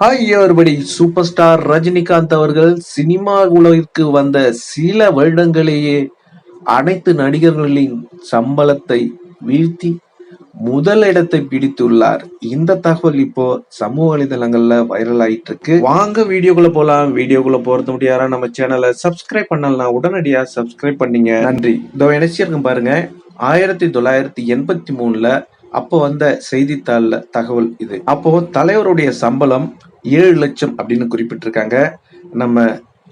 Hi everybody super star Rajinikanth அவர்கள் cinema உலகிற்கு வந்த சில வருடங்களேயே அனைத்து நடிகர்களின் சம்பளத்தை வீழ்த்தி முதல் இடத்தை பிடித்துள்ளார். இந்த தகவல் இப்போ சமூக வலைதளங்கள்ல வைரல் ஆயிட்டு இருக்கு வாங்க வீடியோக்குள்ள போலாம். வீடியோக்குள்ள போறது முடியாதா நம்ம சேனலை சப்ஸ்கிரைப் பண்ணலாம் உடனடியா சப்ஸ்கிரைப் பண்ணீங்க. நன்றி. இதோ நினைச்சிருக்கேன் பாருங்க. ஆயிரத்தி தொள்ளாயிரத்தி எண்பத்தி மூணுல அப்போ வந்த செய்தித்தாளில் தகவல் இது. அப்போ தலைவருடைய சம்பளம் ஏழு லட்சம் அப்படின்னு குறிப்பிட்டிருக்காங்க. நம்ம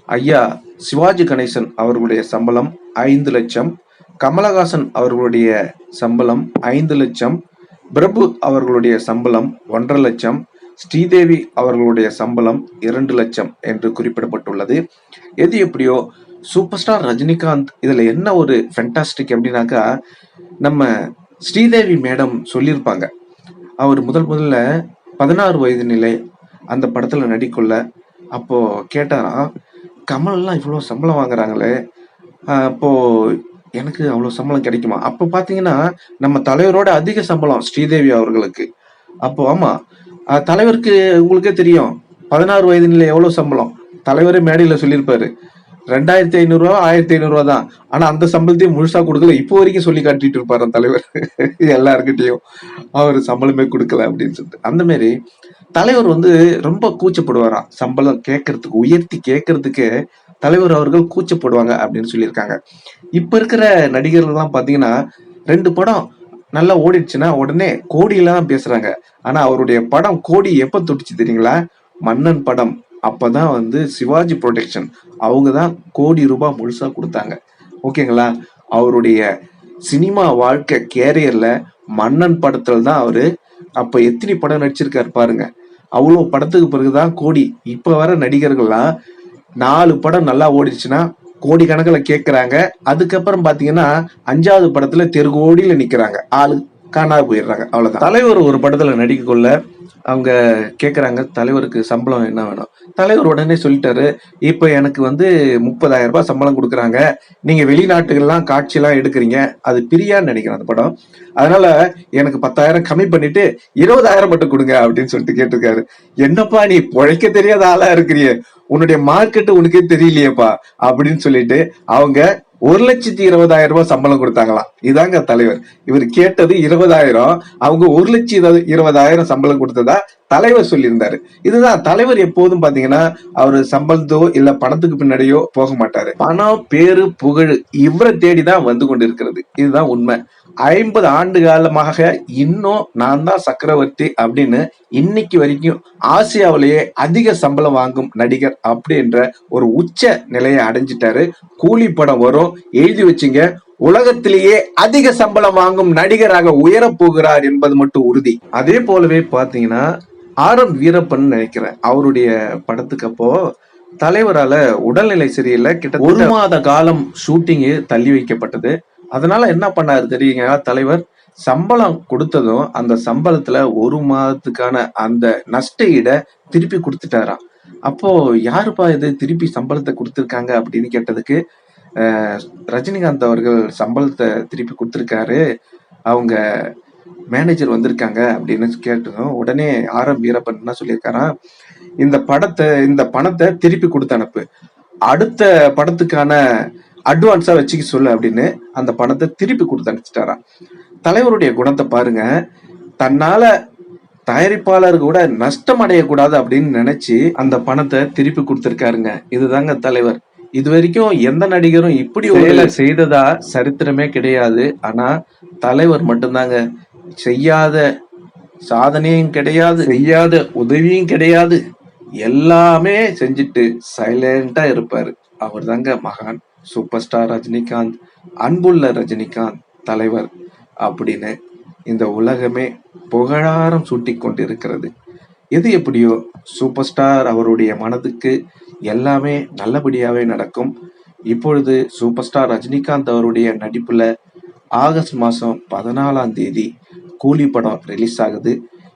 ஐயா சிவாஜி கணேசன் அவர்களுடைய சம்பளம் ஐந்து லட்சம். கமலஹாசன் அவர்களுடைய சம்பளம் ஐந்து லட்சம். பிரபு அவர்களுடைய சம்பளம் ஒன்றரை லட்சம். ஸ்ரீதேவி அவர்களுடைய சம்பளம் இரண்டு லட்சம் என்று குறிப்பிடப்பட்டுள்ளது. எது எப்படியோ சூப்பர் ஸ்டார் ரஜினிகாந்த் இதுல என்ன ஒரு ஃபென்டாஸ்டிக் அப்படின்னாக்கா நம்ம ஸ்ரீதேவி மேடம் சொல்லியிருப்பாங்க. அவர் முதல் முதல்ல பதினாறு வயது நிலை அந்த படத்துல நடிக்குள்ள அப்போ கேட்டாராம் கமல்லாம் இவ்வளோ சம்பளம் வாங்குறாங்களே அப்போது அப்போ எனக்கு அவ்வளோ சம்பளம் கிடைக்குமா? அப்போ பார்த்தீங்கன்னா நம்ம தலைவரோட அதிக சம்பளம் ஸ்ரீதேவி அவர்களுக்கு. அப்போ ஆமா தலைவருக்கு உங்களுக்கே தெரியும் பதினாறு வயது நிலை எவ்வளோ சம்பளம். தலைவரே மேடையில் சொல்லியிருப்பாரு. ரெண்டாயிரத்தி ஐநூறுரூவா ஆயிரத்தி ஐநூறுரூவா தான். ஆனால் அந்த சம்பளத்தையும் முழுசாக கொடுக்கல. இப்போ வரைக்கும் சொல்லி காட்டிட்டு இருப்பார் அந்த தலைவர். எல்லாருக்கிட்டையும் அவர் சம்பளமே கொடுக்கல அப்படின்னு சொல்லிட்டு. அந்த மாதிரி தலைவர் வந்து ரொம்ப கூச்சப்படுவாராம். சம்பளம் கேட்கறதுக்கு உயர்த்தி கேட்கறதுக்கு தலைவர் அவர்கள் கூச்சப்படுவாங்க அப்படின்னு சொல்லியிருக்காங்க. இப்போ இருக்கிற நடிகர்கள்லாம் பார்த்தீங்கன்னா ரெண்டு படம் நல்லா ஓடிடுச்சுன்னா உடனே கோடியில தான் பேசுறாங்க. ஆனா அவருடைய படம் கோடி எப்ப தொட்டுச்சு தெரியுங்களா? மன்னன் படம். அப்பதான் வந்து சிவாஜி ப்ரொடெக்ஷன் அவங்க தான் கோடி ரூபாய் முழுசா கொடுத்தாங்க. ஓகேங்களா? அவருடைய சினிமா வாழ்க்கை கேரியர்ல மன்னன் படத்துல தான் அவரு அப்ப எத்தனை படம் நடிச்சிருக்காரு பாருங்க. அவ்வளோ படத்துக்கு பிறகுதான் கோடி. இப்ப வர நடிகர்கள்லாம் நாலு படம் நல்லா ஓடிச்சுன்னா கோடி கணக்கில் கேட்குறாங்க அதுக்கப்புறம் பார்த்தீங்கன்னா அஞ்சாவது படத்தில் தெரு நிற்கிறாங்க ஆளு காணா போயிடுறாங்க. அவ்வளோதான் தலைவர் ஒரு படத்தில் நடிக்கக்குள்ள அவங்க கேட்குறாங்க தலைவருக்கு சம்பளம் என்ன வேணும்? தலைவர் உடனே சொல்லிட்டாரு இப்போ எனக்கு வந்து முப்பதாயிரம் ரூபாய் சம்பளம் கொடுக்குறாங்க. நீங்கள் வெளிநாட்டுகள்லாம் காட்சியெல்லாம் எடுக்கிறீங்க. அது பிரியான்னு நினைக்கிறேன் அந்த படம். அதனால எனக்கு பத்தாயிரம் கம்மி பண்ணிட்டு இருபதாயிரம் மட்டும் கொடுங்க அப்படின்னு சொல்லிட்டு கேட்டிருக்காரு. என்னப்பா நீ பொழைக்க தெரியாத ஆளா இருக்கிறிய. உன்னுடைய மார்க்கெட்டு உனக்கே தெரியலையேப்பா அப்படின்னு சொல்லிட்டு அவங்க ஒரு லட்சத்தி இருபதாயிரம் ரூபாய் சம்பளம் கொடுத்தாங்களாம். இதாங்க தலைவர். இவர் கேட்டது இருபதாயிரம். அவங்க ஒரு லட்சம் இருபதாயிரம் சம்பளம் கொடுத்ததா தலைவர் சொல்லியிருந்தாரு. இதுதான் தலைவர் எப்போதும் பாத்தீங்கன்னா அவர் சம்பளத்தோ இல்ல பணத்துக்கு பின்னாடியோ போக மாட்டாரு. பணம் பேரு புகழ் இவரை தேடிதான் வந்து கொண்டிருக்கிறது. இதுதான் உண்மை. ஐம்பது ஆண்டு காலமாக இன்னும் நான் தான் சக்கரவர்த்தி அப்படின்னு இன்னைக்கு வரைக்கும் ஆசியாவிலேயே அதிக சம்பளம் வாங்கும் நடிகர் அப்படின்ற ஒரு உச்ச நிலையை அடைஞ்சிட்டாரு. கூலி படம் வரும். எழுதி வச்சுங்க. உலகத்திலேயே அதிக சம்பளம் வாங்கும் நடிகராக உயரப் போகிறார் என்பது மட்டும் உறுதி. அதே போலவே பாத்தீங்கன்னா ஆர் எம் வீரப்பன் நினைக்கிறேன். அவருடைய படத்துக்கு அப்போ தலைவரால உடல்நிலை சரியில்லை. கிட்ட ஒரு மாத காலம் ஷூட்டிங்கு தள்ளி வைக்கப்பட்டது. அதனால என்ன பண்ணாரு தெரியுங்க தலைவர்? சம்பளம் கொடுத்ததும் அந்த சம்பளத்துல ஒரு மாதத்துக்கான அந்த நஷ்ட திருப்பி கொடுத்துட்டாராம். அப்போ யாருப்பா இது திருப்பி சம்பளத்தை கொடுத்துருக்காங்க அப்படின்னு கேட்டதுக்கு ரஜினிகாந்த் அவர்கள் சம்பளத்தை திருப்பி கொடுத்துருக்காரு அவங்க மேனேஜர் வந்திருக்காங்க அப்படின்னு கேட்டதும் உடனே ஆர் எம் வீரப்பன் என்ன சொல்லியிருக்காராம் இந்த படத்தை இந்த பணத்தை திருப்பி கொடுத்து அனுப்பு. அடுத்த படத்துக்கான அட்வான்ஸா வச்சுக்க சொல்லு அப்படின்னு அந்த பணத்தை திருப்பி கொடுத்து அனுப்பிச்சிட்டாராம். தலைவருடைய குணத்தை பாருங்க. தன்னால தயாரிப்பாளர் கூட நஷ்டம் அடையக்கூடாது அப்படின்னு நினைச்சு அந்த பணத்தை திருப்பி கொடுத்திருக்காருங்க. இதுதாங்க தலைவர். இது வரைக்கும் எந்த நடிகரும் இப்படி செயலை செய்ததா சரித்திரமே கிடையாது. ஆனா தலைவர் மட்டும்தாங்க. செய்யாத சாதனையும் கிடையாது. செய்யாத உதவியும் கிடையாது. எல்லாமே செஞ்சுட்டு சைலண்டா இருப்பாரு. அவர் தாங்க மகான். சூப்பர் ஸ்டார் ரஜினிகாந்த் அன்புள்ள ரஜினிகாந்த் தலைவர் அப்படின்னு இந்த உலகமே புகழாரம் சூட்டிக் கொண்டிருக்கிறது. எது எப்படியோ சூப்பர் ஸ்டார் அவருடைய மனதுக்கு எல்லாமே நல்லபடியாகவே நடக்கும். இப்பொழுது சூப்பர் ஸ்டார் ரஜினிகாந்த் அவருடைய நடிப்பில் ஆகஸ்ட் மாதம் பதினாலாம் தேதி கூலி படம் ரிலீஸ் ஆகுது.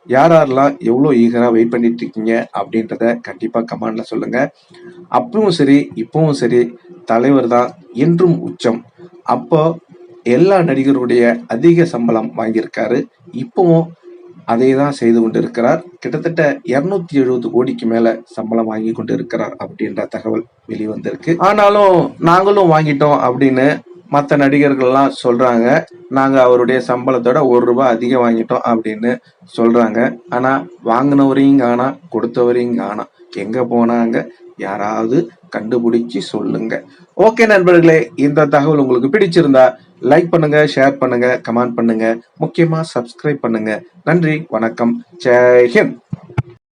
யார் யாரெல்லாம் எவ்வளோ ஈகராக வெயிட் பண்ணிட்டு இருக்கீங்க அப்படின்றத கண்டிப்பாக கமெண்டில் சொல்லுங்கள் அப்பவும் சரி இப்போவும் சரி தலைவர் தான் என்றும் உச்சம். அப்போ எல்லா நடிகருடைய அதிக சம்பளம் வாங்கியிருக்காரு. இப்பவும் அதை தான் செய்து கொண்டிருக்கிறார். கிட்டத்தட்ட இருநூத்தி எழுபது கோடிக்கு மேல சம்பளம் வாங்கி கொண்டு இருக்கிறார் அப்படின்ற தகவல் வெளிவந்திருக்கு. ஆனாலும் நாங்களும் வாங்கிட்டோம் அப்படின்னு மற்ற நடிகர்கள்லாம் சொல்றாங்க. நாங்க அவருடைய சம்பளத்தோட ஒரு ரூபாய் அதிகம் வாங்கிட்டோம் அப்படின்னு சொல்றாங்க. ஆனா வாங்கினவரையும் காணா கொடுத்தவரையும் காணா எங்க போனாங்க? யாராவது கண்டுபிடிச்சு சொல்லுங்க. ஓகே நண்பர்களே இந்த தகவல் உங்களுக்கு பிடிச்சிருந்தா லைக் பண்ணுங்க ஷேர் பண்ணுங்க கமெண்ட் பண்ணுங்க முக்கியமா சப்ஸ்கிரைப் பண்ணுங்க. நன்றி வணக்கம். ஜெய்ஹிந்த்